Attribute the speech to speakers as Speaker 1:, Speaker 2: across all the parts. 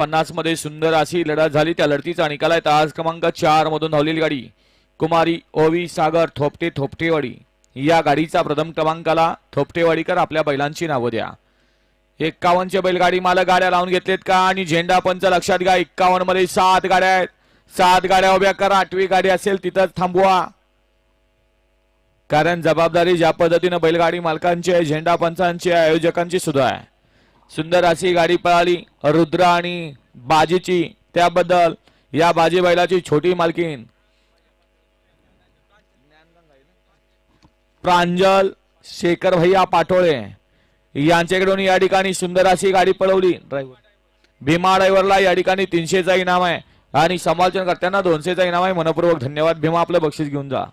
Speaker 1: पन्नासमध्ये सुंदर अशी लढत झाली. त्या लढतीचा निकाल आहे आज क्रमांक चार मधून धावलेली गाडी कुमारी ओवी सागर थोपटे थोपटेवाडी. या गाडीचा प्रथम क्रमांकाला थोपटेवाडीकर आपल्या बैलांची नावं द्या. एक्कावनचे बैलगाडी मालक गाड्या लावून घेतलेत का? आणि झेंडा पंच लक्षात घ्या एक्कावन्नमध्ये सात गाड्या आहेत. सात गाड्या उभ्या करा आठवी गाडी असेल तिथंच थांबवा. कारण जबाबदारी ज्या पद्धतीनं बैलगाडी मालकांची आहे झेंडा पंचांची आहे आयोजकांची सुद्धा आहे. सुंदर अशी गाडी पळाली. रुद्र आणि बाजीची. त्याबद्दल या बाजी बैलाची छोटी मालकीन प्रांजल शेखर भैया पाटोळे यांच्याकडून या ठिकाणी सुंदर अशी गाडी पळवली. ड्रायव्हर. भीमा ड्रायव्हरला या ठिकाणी तीनशेचा इनाम आहे. आणि समालोचनकर्त्यांना दोनशेचा इनाम आहे. मनपूर्वक धन्यवाद. भीमा आपलं बक्षीस घेऊन जा.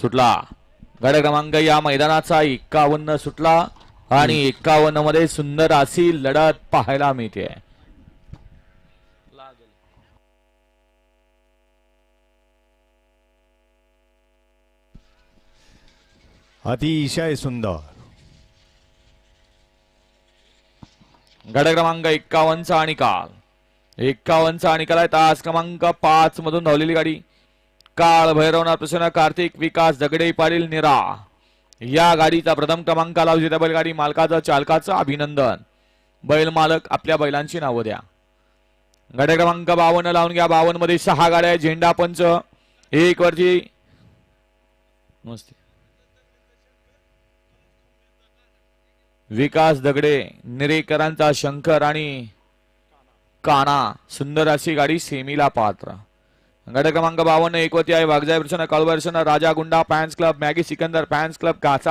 Speaker 1: सुटला. गड क्रमांक या मैदानाचा एक्कावन्न सुटला आणि एक्कावन्नमध्ये सुंदर अशी लढत पाहायला मिळते.
Speaker 2: अतिशय सुंदर.
Speaker 1: गड क्रमांक एक्कावन्नचा निकाल. एक्कावन्नचा निकाल आहे. तास क्रमांक पाच मधून धावलेली गाडी. काळ भैरवनाथ प्रसन्न कार्तिक विकास दगडे पाटील निरा. या गाडीचा प्रथम क्रमांक क्रमांकाला विजेत्या बैलगाडी मालकाचं चालकाचं अभिनंदन. बैल मालक आपल्या बैलांची नावं द्या. गाड्या क्रमांक बावन्न लावून घ्या. बावन्नमध्ये सहा गाड्या झेंडा पंच. एक वरती. विकास दगडे निरेकरांचा शंकर आणि काना. सुंदर अशी गाडी सेमीला पात्र. गट क्रमांक बावन्न एकवती आहे. वागजाय प्रसन्न कळवर्षण Raja Gunda fans club Maggi Sikandar fans club काचा